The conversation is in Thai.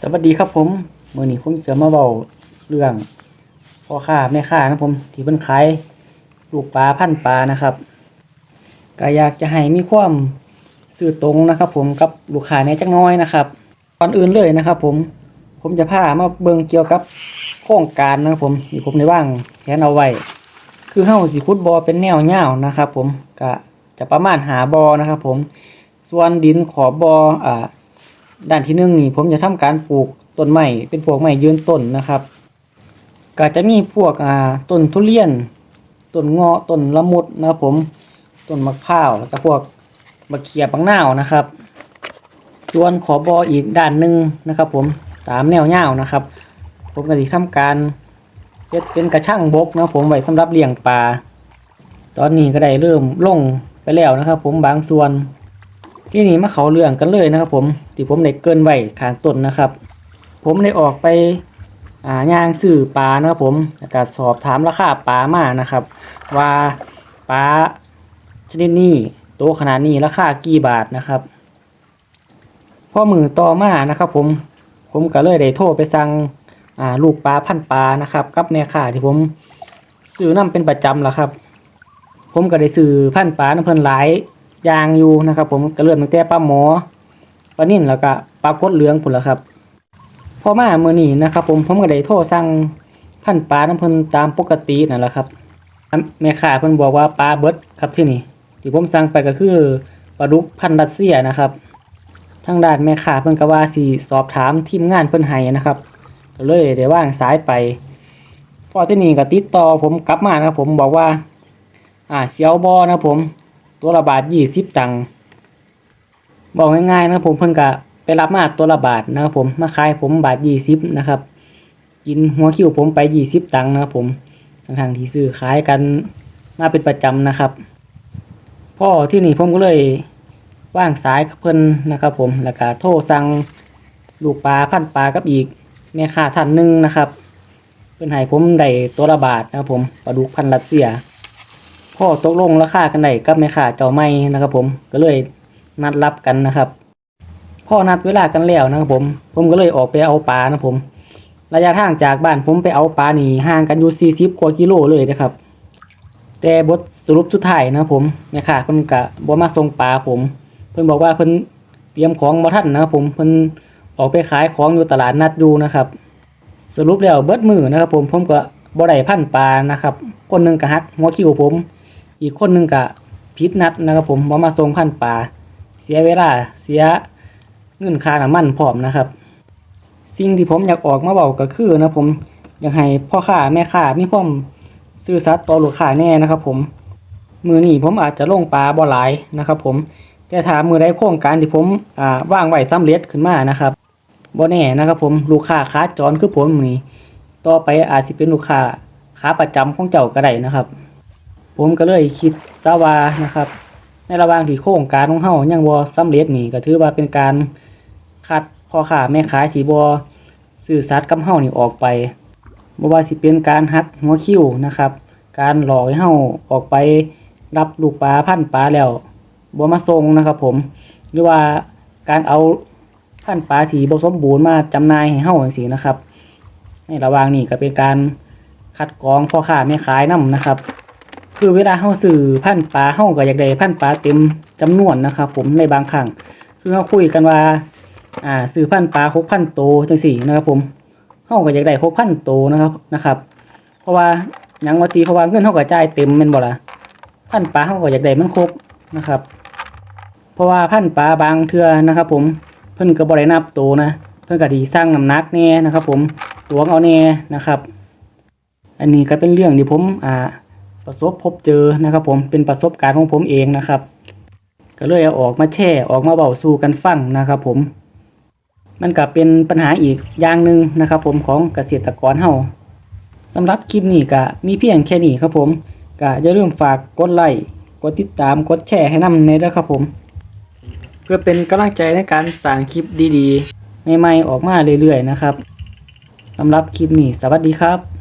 สวัสดีครับผมเมื่อนี้ผมเสือมาเบาเรื่องพ่อค้าแม่ค้านะผมที่เพิ่นขายลูกปลาพันปลานะครับก็อยากจะให้มีความสื่อตรงนะครับ ผมกับลูกค้าในจักน้อยนะครับก่อนอื่นเลยนะครับ ผมผมจะพามาเบิ่งเกี่ยวกับโครงการนะครับผมที่ผมได้วางแผนเอาไว้คือเฮาสิขุดบอเป็นแนวยาวนะครับ ผมก็จะประมาณหาบอนะครับ ผมส่วนดินขอบบออ่า ด้านที่หนึ่งนี่ผมจะทำการปลูกต้นไม้เป็นพวกไม้ยืนต้นนะครับ ก็จะมีพวกอ่าต้นทุเรียนต้นเงาะต้นละมุดนะครับผมต้นมะพร้าวแล้วก็พวกมะเขียปังหนาวนะครับ ส่วนขอบออีกด้านหนึ่งนะครับ ผมตามแนวยานะครับ ผมก็จะทำการเฮ็ดเป็นกระช่างบกนะผมไว้สำหรับเลี้ยงปลาตอนนี้ก็ได้เริ่มลงไปแล้วนะครับ ผมบางส่วน ที่นี่มาเขาเรื่องกันเลยนะครับ ผมที่ผมได้เกินไว้ข้างต้นนะครับ ผมได้ออกไปอ่าย่างสื่อปลานะครับผมแล้วก็สอบถามราคาปลามานะครับ ว่าปลาชนิดนี้โตวขนาดนี้ราคากี่บาทนะครับพ่อมือต่อมานะครับ ผมผมก็เลยได้โทรไปสั่งอ่าลูกปลาพันปลานะครับ กับแม่ค้าที่ผมซื้อนํเป็นประจำแล้วครับ ผมก็ได้ซื้อพันปลาน้ำเพลินหลาย ยางอยู่นะครับ ผมก็เริ่มตั้งแต่ปลาหมอปลานิ่นแล้วก็ปลากดเหลืองพุ่นละครับพอมาเมื่อนี้นะครับ ผมผมก็ได้โทรสั่งพันปลาน้ำเพิ่นตามปกตินั่นแหละครับแม่ค้าเพิ่นบอกว่าปลาเบิดครับที่นี่ที่ผมสั่งไปก็คือปลาดุกพันรัสเซียนะครับ ทางด้านแม่ค้าเพิ่นก็ว่าสิสอบถามทีมงานเพิ่นให้นะครับก็เลยได้วางสายไปพอที่นี่ก็ติดต่อผมกลับมานะครับผมบอกว่า อ่าเสียวบอนะผม ตัวละบาทยี่สิบตังค์บอกง่ายๆนะครับผมเพิ่งกะไปรับมาตัวละบาทนะครับผมมาขายผมบาทยี่สิบนะครับ กินหัวคิวผมไปยี่สิบตังค์นะครับผมทางที่ซื้อขายกันมาเป็นประจำนะครับ พ่อที่นี่ผมก็เลยว่างสายกับเพิ่นนะครับ ผมแล้วก็โทรสั่งลูกปลาพันปลากับอีกแม่ค้าท่านหนึ่งนะครับ เพิ่นให้ผมได้ตัวละบาทนะครับผมปลาดุกพันรัสเซีย พ่อตกลงราคากันได้กับแม่ค้าเจ้าไม่นะครับ ผมก็เลยนัดรับกันนะครับพ่อนัดเวลากันแล้วนะครับผม ผมก็เลยออกไปเอาปลานะผม ระยะทางจากบ้านผมไปเอาปลานี่ห่างกันอยู่สี่สิบกว่ากิโลเลยนะครับ แต่บทสรุปสุดท้ายนะครับผมแม่ค้าเพิ่นกะบ่มาส่งปลาผม เพิ่นบอกว่าเพิ่นเตรียมของบ่ทันนะครับผมเพิ่นออกไปขายของอยู่ตลาดนัดอยู่นะครับ สรุปแล้วเบิดมือนะครับ ผมผมก็บ่ได้พันปลานะครับ คนหนึงก็ฮักหัวคิวผม อีกคนหนึ่งกะพิษนัดนะครับผมบ่มาส่งพันป่า เสียเวลาเสียเงินค่าน้ำมันพร้อมนะครับ สิ่งที่ผมอยากออกมาบอกก็คือนะผมอยากให้พ่อค้าแม่ค้ามีความซื่อสัตย์ต่อลูกค้าแน่นะครับ ผม มือนี้ผมอาจจะลงปลาบ่หลายนะครับ ผมแต่ถามมือใดโครงการที่ผมอ่าว่างไว้สำเร็จขึ้นมานะครับบ่แน่นะครับผมลูกค้าขาจรคือผมนี่ต่อไปอาจจะเป็นลูกค้าขาประจำของเจ้าก็ได้นะครับ ผมก็เลยคิดซะว่านะครับ ในระหว่างที่โครงการของเฮายังบ่สำเร็จนี่ก็ถือว่าเป็นการคัดพ่อค้าแม่ขายที่บ่ซื่อสัตย์กับเฮานี่ออกไปบ่ว่าสิเป็นการหักหัวคิวนะครับ การหลอกให้เฮาออกไปรับลูกปลาพันปลาแล้วบ่มาส่งนะครับผม หรือว่าการเอาพันปลาที่บ่สมบูรณ์มาจำหน่ายให้เฮาจังซี่นะครับ ในระหว่างนี้ก็เป็นการคัดกรองพ่อค้าแม่ขายนํนะครับ คือเวลาเฮาซื้อพันปลาเฮาก็อยากได้พันปลาเต็มจำนวนนะครับ ผมในบางครั้งคือเฮาคุยกันว่า อ่าซื้อพันปลา6,000โตจังซี่นะครับ ผมเฮาก็อยากได้6,000โตนะครับนะครับ เพราะว่ายังว่าตีเพราะว่าเงินเฮาก็จ่ายเต็มแม่นบ่ละพันปลาเฮาก็อยากได้มันครบนะครับ เพราะว่าพันปลาบางเทื่อนะครับ ผมเพิ่นก็บ่ได้นับโตนะเพิ่นก็ดีสร้างน้ำหนักแน่นะครับ ผมตวงเอาแน่นะครับ อันนี้ก็เป็นเรื่องที่ผมอ่า ประสบพบเจอนะครับ ผมเป็นประสบการณ์ของผมเองนะครับ ก็เลยเอาออกมาแช่ออกมาเบาสู่กันฟังนะครับ ผม มันก็เป็นปัญหาอีกอย่างหนึ่งนะครับ ผมของเกษตรกรเฮาสำหรับคลิปนี้ก็มีเพียงแค่นี้ครับผมก็อย่าลืมฝากกดไลค์กดติดตามกดแชร์ให้นำในด้วยครับผม เพื่อเป็นกำลังใจในการสร้างคลิปดีๆใหม่ๆออกมาเรื่อยๆนะครับสำหรับคลิปนี้สวัสดีครับ